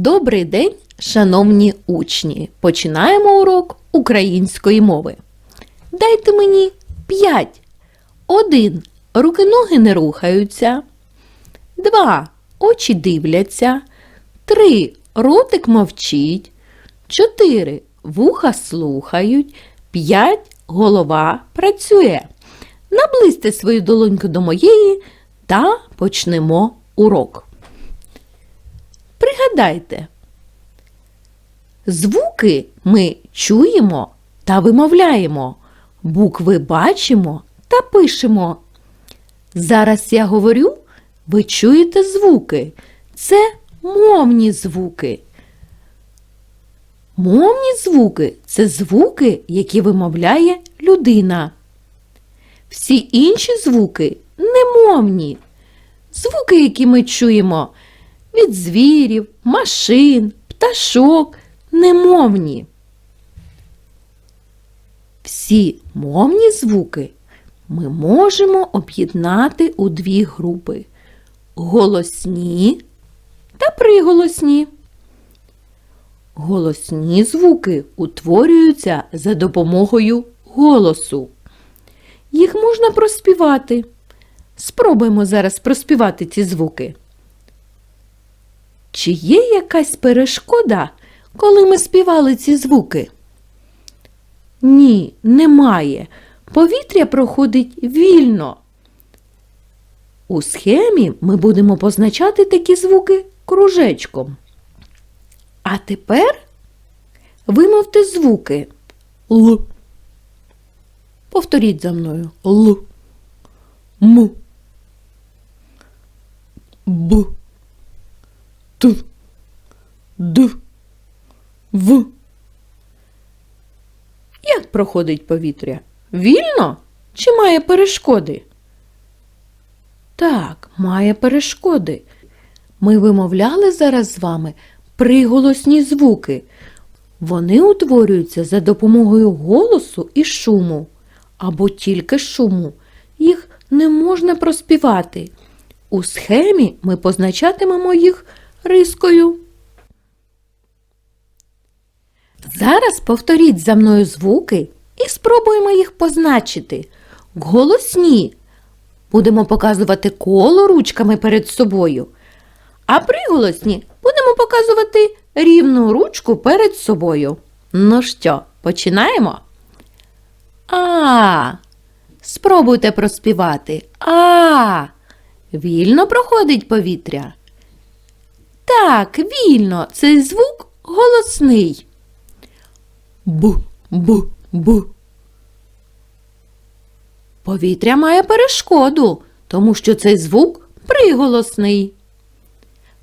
Добрий день, шановні учні! Починаємо урок української мови. Дайте мені 5. 1. Руки ноги не рухаються. 2. Очі дивляться. 3. Ротик мовчить. 4. Вуха слухають. 5. Голова працює. Наблизьте свою долоньку до моєї та почнемо урок. Пригадайте, звуки ми чуємо та вимовляємо, букви бачимо та пишемо. Зараз я говорю, ви чуєте звуки. Це мовні звуки. Мовні звуки це звуки, які вимовляє людина. Всі інші звуки немовні. Звуки, які ми чуємо від звірів, машин, пташок, немовні. Всі мовні звуки ми можемо об'єднати у дві групи голосні та приголосні. Голосні звуки утворюються за допомогою голосу. Їх можна проспівати. Спробуємо зараз проспівати ці звуки. Чи є якась перешкода, коли ми співали ці звуки? Ні, немає. Повітря проходить вільно. У схемі ми будемо позначати такі звуки кружечком. А тепер вимовте звуки Л. Повторіть за мною Л. М. Б. Т. Д. В. Як проходить повітря? Вільно чи має перешкоди? Так, має перешкоди. Ми вимовляли зараз з вами приголосні звуки. Вони утворюються за допомогою голосу і шуму або тільки шуму. Їх не можна проспівати. У схемі ми позначатимемо їх рискою. Зараз повторіть за мною звуки і спробуємо їх позначити. Голосні. Будемо показувати коло ручками перед собою. А приголосні будемо показувати рівну ручку перед собою. Ну що, починаємо? А. Спробуйте проспівати. А. Вільно проходить повітря. Так, вільно, цей звук голосний. Б, б, б. Повітря має перешкоду, тому що цей звук приголосний.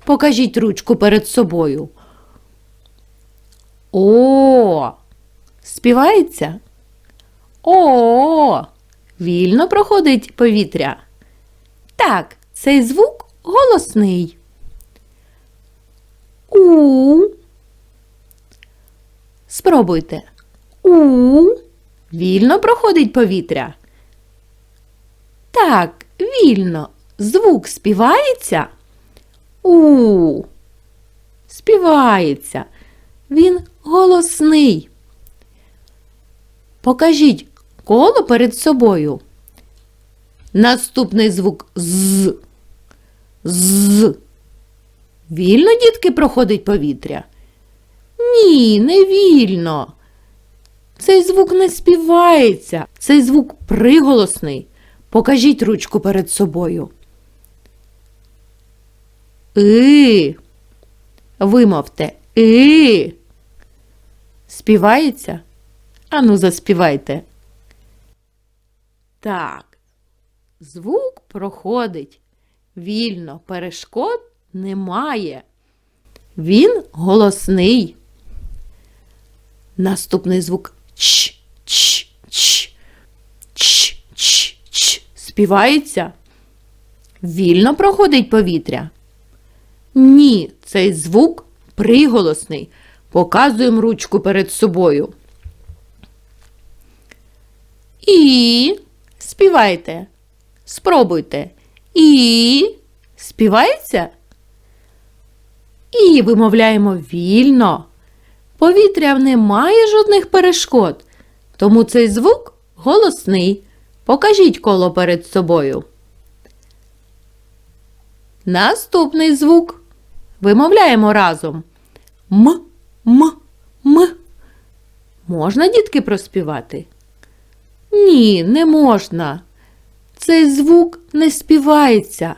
Покажіть ручку перед собою. О, співається? О, вільно проходить повітря. Так, цей звук голосний. У. Спробуйте. У. Вільно проходить повітря. Так, вільно. Звук співається. У. Співається. Він голосний. Покажіть коло перед собою. Наступний звук з. З. Вільно, дітки, проходить повітря? Ні, не вільно. Цей звук не співається. Цей звук приголосний. Покажіть ручку перед собою. И. Вимовте И. Співається? Ану, заспівайте. Так. Звук проходить. Вільно, перешкод немає. Він голосний. Наступний звук ч, ч, ч, ч, ч, ч. Співається? Вільно проходить повітря? Ні, цей звук приголосний. Показуємо ручку перед собою. І співайте. Спробуйте. І співається? І вимовляємо вільно. Повітря не має жодних перешкод, тому цей звук голосний. Покажіть коло перед собою. Наступний звук. Вимовляємо разом. М, м, м. Можна, дітки, проспівати? Ні, не можна. Цей звук не співається.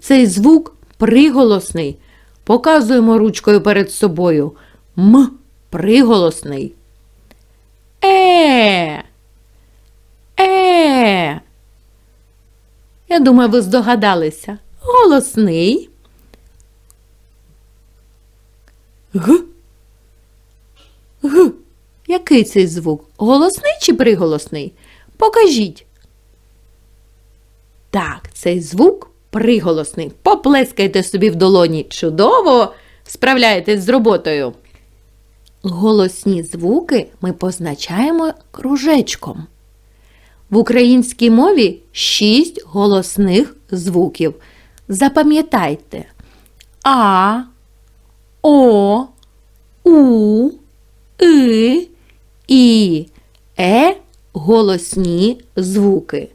Цей звук приголосний. Показуємо ручкою перед собою. М приголосний. Е. Е. Я думаю, ви здогадалися. Голосний. Г. Г. Який цей звук? Голосний чи приголосний? Покажіть. Так, цей звук приголосний. Поплескайте собі в долоні. Чудово справляєтесь з роботою. Голосні звуки ми позначаємо кружечком. В українській мові шість голосних звуків. Запам'ятайте А, О, У, И, І, Е голосні звуки.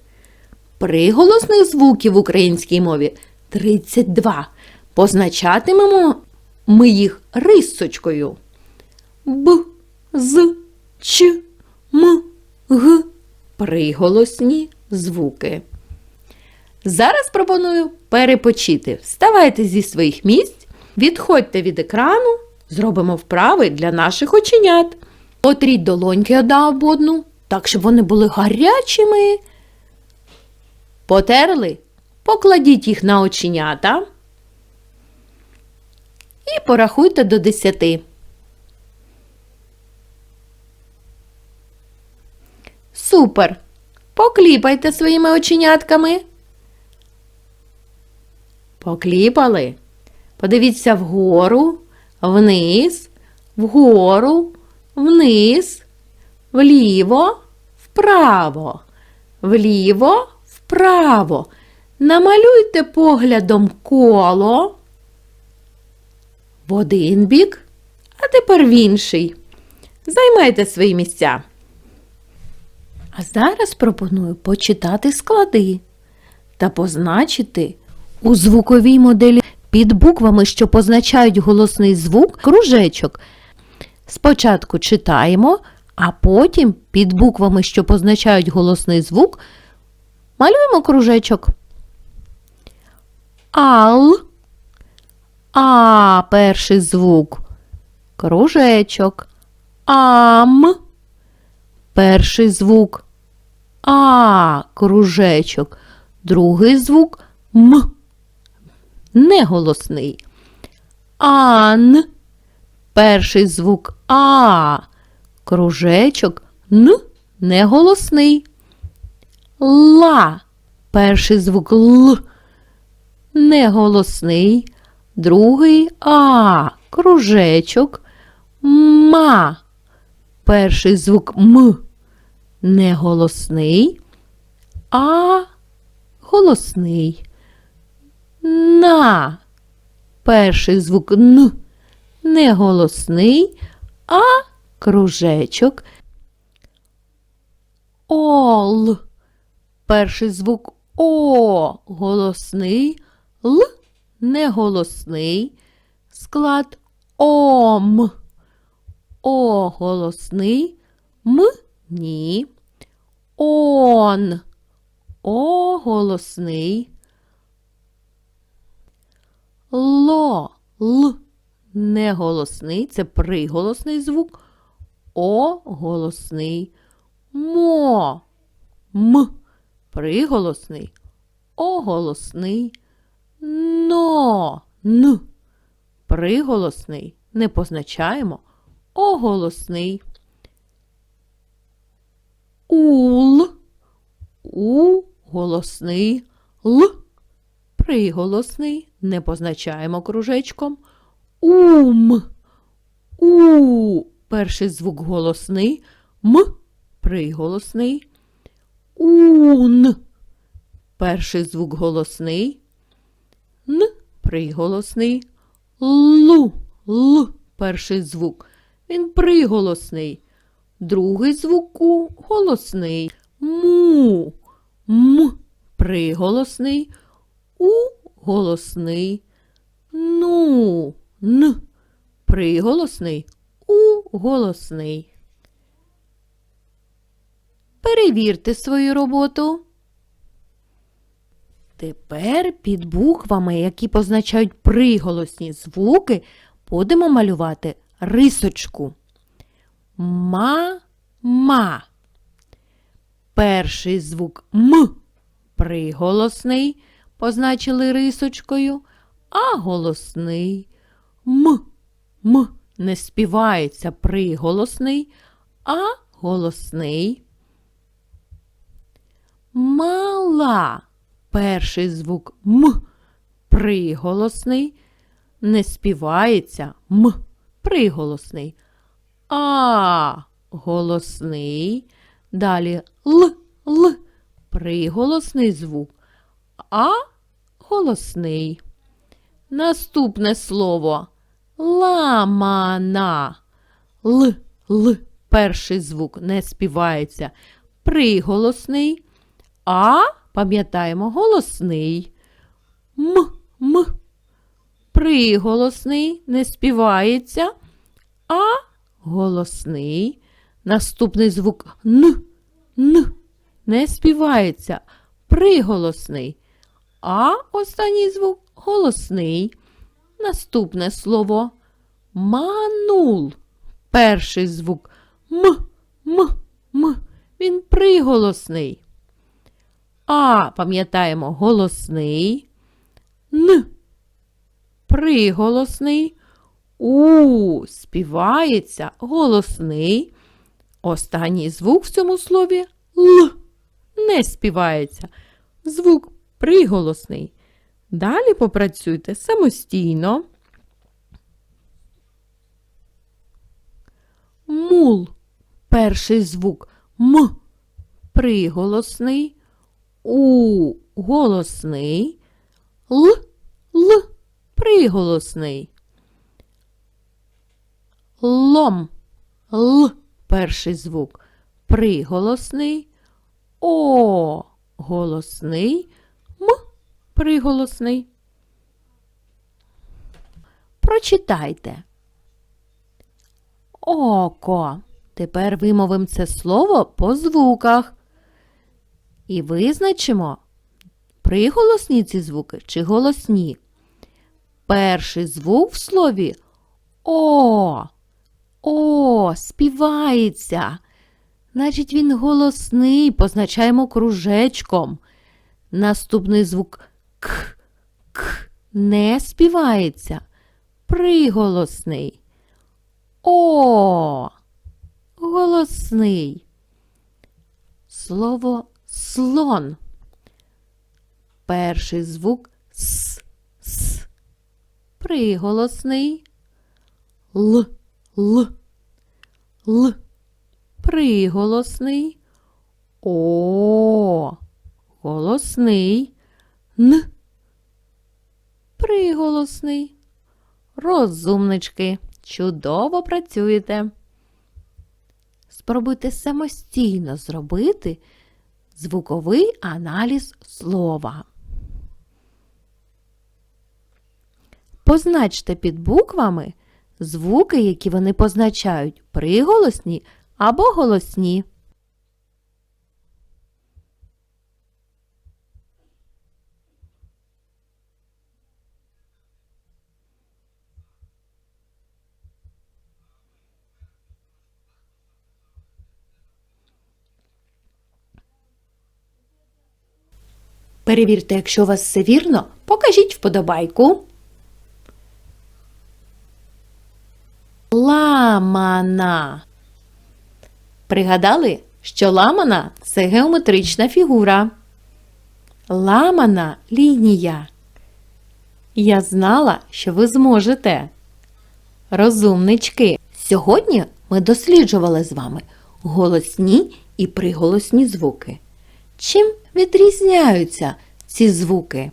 Приголосних звуків в українській мові 32. Позначатимемо ми їх рисочкою. Б, З, Ч, М, Г. Приголосні звуки. Зараз пропоную перепочити. Вставайте зі своїх місць, відходьте від екрану, зробимо вправи для наших оченят. Отріть долоньки одна об одну, так, щоб вони були гарячими. Потерли, покладіть їх на оченята і порахуйте до десяти. Супер! Покліпайте своїми оченятками. Покліпали. Подивіться вгору, вниз, вгору, вниз, вліво, вправо, вліво, вправо. Намалюйте поглядом коло в один бік, а тепер в інший. Займайте свої місця. А зараз пропоную почитати склади та позначити у звуковій моделі під буквами, що позначають голосний звук, кружечок. Спочатку читаємо, а потім під буквами, що позначають голосний звук, малюємо кружечок. Ал. А перший звук. Кружечок. Ам. Перший звук А кружечок. Другий звук М. Неголосний. Ан. Перший звук А. Кружечок Н. Неголосний. Ла. Перший звук Л. Неголосний. Другий А. Кружечок. Ма. Перший звук М не голосний, а голосний. На. Перший звук Н не голосний, а кружечок. Ол. Перший звук О голосний, Л неголосний. Склад Ом. О голосний, М ні. Он. О голосний. Ло. Л. Неголосний. Це приголосний звук. О голосний. Мо. М. Приголосний. О голосний. Но. Н. Приголосний. Не позначаємо. О голосний. Ул. У голосний Л. Приголосний. Не позначаємо кружечком. Ум. У. Перший звук голосний. М. Приголосний. Ун. Перший звук голосний. Н. Приголосний. Лу, Л перший звук. Він приголосний. Другий звук У голосний. Му, М приголосний. У голосний. Ну, Н приголосний. У голосний. Перевірте свою роботу. Тепер під буквами, які позначають приголосні звуки, будемо малювати рисочку. Ма-ма. Перший звук М приголосний, позначили рисочкою, а голосний М. М не співається приголосний, а голосний. Мала. Перший звук М приголосний, не співається М приголосний. А голосний. Далі Л Л приголосний звук. А голосний. Наступне слово ламана. Л Л перший звук не співається. Приголосний. А пам'ятаємо голосний. М М. Приголосний не співається. А голосний. Наступний звук Н. Н. Не співається. Приголосний. А останній звук голосний. Наступне слово манул. Перший звук М. М. М. Він приголосний. А пам'ятаємо голосний. Н. Приголосний. У співається голосний. Останній звук в цьому слові Л. Не співається. Звук приголосний. Далі попрацюйте самостійно. Мул. Перший звук М. Приголосний. У голосний. Л. Л. Приголосний. Лом. Л. Перший звук. Приголосний. О. Голосний. М. Приголосний. Прочитайте. Око. Тепер вимовимо це слово по звуках. І визначимо, приголосні ці звуки чи голосні. Перший звук в слові О. О, співається. Значить, він голосний, позначаємо кружечком. Наступний звук К. К не співається. Приголосний. О. Голосний. Слово слон. Перший звук С. С. Приголосний. Л. Л. Л. Приголосний. О. Голосний. Н. Приголосний. Розумнички. Чудово працюєте. Спробуйте самостійно зробити звуковий аналіз слова. Позначте під буквами звуки, які вони позначають приголосні або голосні. Перевірте, якщо у вас все вірно, покажіть вподобайку. Ламана. Пригадали, що ламана це геометрична фігура. Ламана лінія. Я знала, що ви зможете. Розумнички. Сьогодні ми досліджували з вами голосні і приголосні звуки. Чим відрізняються ці звуки?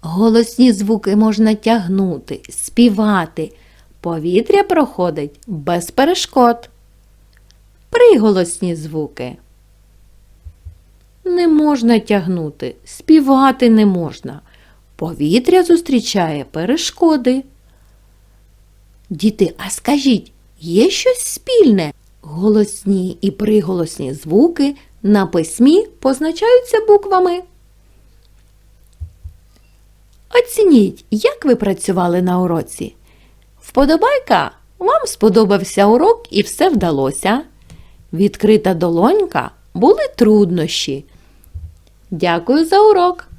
Голосні звуки можна тягнути, співати. Повітря проходить без перешкод. Приголосні звуки. Не можна тягнути, співати не можна. Повітря зустрічає перешкоди. Діти, а скажіть, є щось спільне? Голосні і приголосні звуки на письмі позначаються буквами. Оцініть, як ви працювали на уроці. Вподобайка, вам сподобався урок і все вдалося. Відкрита долонька були труднощі. Дякую за урок!